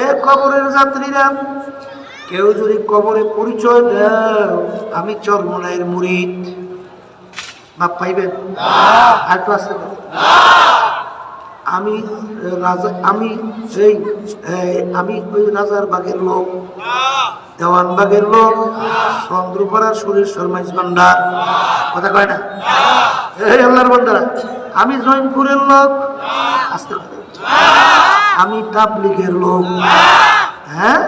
এ কবরের যাত্রীরা কেউ যদি কবরে পরিচয় দেয় আমি চরমনাইয়ের মুরিদ। মাপ পাইবেন? আসতে আমি রাজা আমি এই, আমি ওই রাজার বাগের লোক। দেওয়ান বাগের লোক। চন্দ্রপাড়ার সুরেশ্বর মাইজ ভান্ডার। কথা কয় না? এই আল্লাহর বান্দারা আমি জৈনপুরের লোক। আসতে পারে আমি তাবলিগের লোক। হ্যাঁ?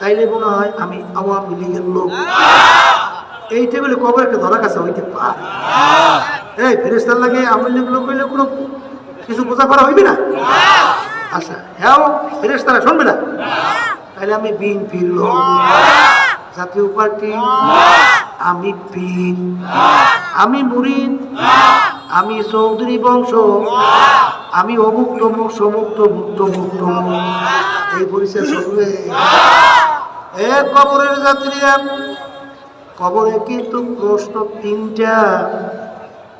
তাইলে মনে হয় আমি আওয়ামী লীগের লোক। এই টেবিলে কবে একটা ধরা কাছে হইতে পারে এই ফেরেস্তার লাগে আওয়ামী লীগ লোক হইলে কোনো কিছু বোঝা করা হইবে না? আচ্ছা হ্যাঁ ফেরেস্তারা শুনবে না? তাহলে আমি বিএনপির লোক। জাতীয় পার্টি। আমি পীর। আমি মুরিদ। আমি চৌধুরী বংশ। আমি অমুক তমুক সমুক তমুক তমুক তমুক এই পরিচয় চলবে এ কবরের যাত্রীরা কবরে কিন্তু প্রশ্ন তিনটা।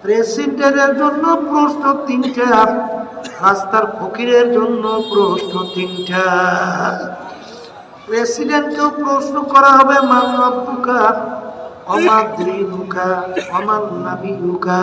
প্রেসিডেন্টের জন্য প্রশ্ন তিনটা। রাস্তার ফকিরের জন্য প্রশ্ন তিনটা। প্রেসিডেন্টকেও প্রশ্ন করা হবে মান রব্বুকা অমান দিনুকা অমান নাবিয়ুকা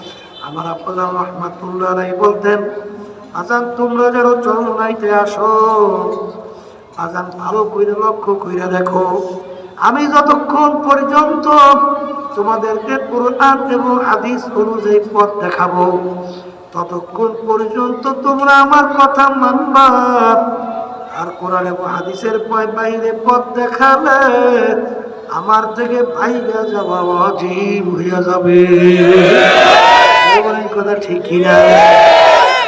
আমার আব্বাজান রহমাতুল্লাহ বলতেন, আজান তোমরা যেন চরমনাইতে আসো, আজান ভালো করে লক্ষ্য করে দেখো, আমি যতক্ষণ পর্যন্ত তোমাদেরকে কোরআন এবং হাদিস অনুযায়ী পথ দেখাবো, ততক্ষণ পর্যন্ত তোমরা আমার কথা মানবা। আর কোরআন এবং হাদিসের পয়- বাইরে পথ দেখালে আমার থেকে ভাইগা যাওয়া অজীব হইয়া যাবে। কথা ঠিক না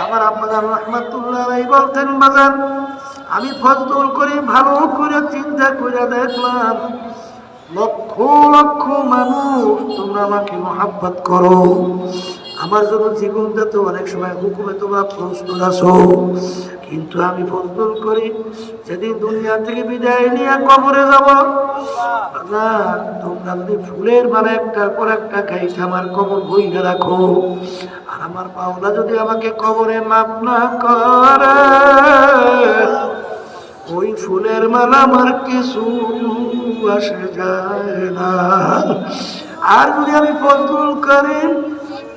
আমার আব্বাজান রহমাতুল্লাহ বলতেন বাজার আমি ফজদুল করে ভালো করে চিন্তা করে দেখলাম, লক্ষ লক্ষ মানুষ তোমরা আমাকে মহাব্বত করো। আমার জন্য জীবনটা তো অনেক সময় হুকুমে তোমরা প্রস্তুত আছো কিন্তু আমি ফজদুল করি, যেদিন দুনিয়া থেকে বিদায় নিয়ে কবরে যাব। না তোমরা যদি ফুলের মানে একটার পর একটা খাইছে, আমার কবর বইলে রাখো। আর আমার পাওনা যদি আমাকে কবরে মাপ না করে, ওই ফুলের মালা আমার কিছু আসে যায় না। আর যদি আমি ফজলুল করিম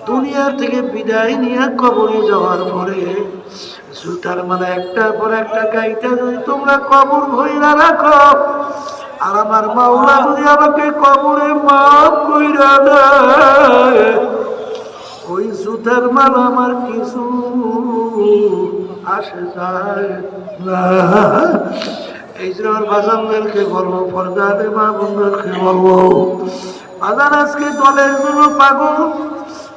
দুনিয়া থেকে বিদায় নিয়ে কবরে যাওয়ার পরে জুতার মানে একটার পর একটা গাইতে যদি তোমরা কবর ভইরা রাখো আর আমার মাওলা যদি আমাকে কবরে মাফ কইরা দেয়, ওই জুতার মাল আমার কিছু আসে যায় না। এই যে আমার বাজানদেরকে বলব পর্দাতে মা বোনদেরকে বলব, বাজান, আজকে দলের জন্য পাগল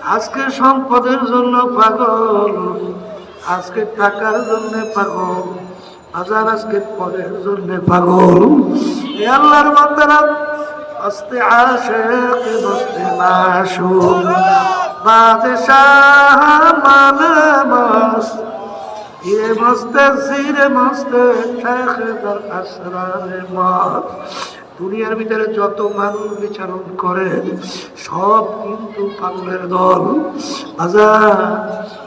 আজকে সম্পদের জন্য পাগল, আজকে টাকার জন্য পাগল বাজার আজকে পদের জন্য পাগল। এ আল্লাহর বান্দারা, আস্তে আসে বসতে মাসুম বাদশাহ মানে মস্ত ये মস্তে সিরে মস্তে শেখ দর আসরারে মত দুনিয়ার ভিতরে যত মানুষ বিচারণ করে, সব কিন্তু পাগলের দল। বাজার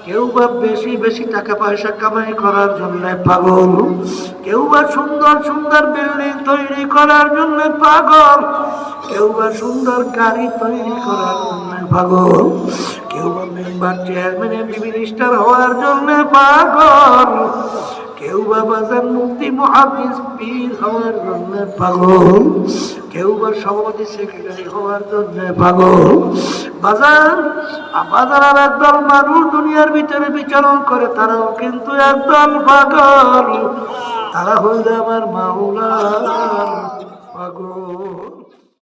কেউ বা বেশি বেশি টাকা পয়সা কামাই করার জন্য পাগল। কেউ বা সুন্দর সুন্দর বিল্ডিং তৈরি করার জন্য পাগল। কেউ বা সুন্দর গাড়ি তৈরি করার জন্য পাগল। কেউ বা মেম্বার চেয়ারম্যান এমপি মিনিস্টার হওয়ার জন্য পাগল। কেউ বা বাজার মুক্তি মহাদিস পীর হওয়ার জন্য পাগল, কেউ বা সভাপতি সেক্রেটারি হওয়ার জন্য পাগল। বাজার বাজার আর একদল মানুষ দুনিয়ার ভিতরে বিচরণ করে, তারাও কিন্তু একদল পাগল। তারা হইলে আমার মাওলা পাগল।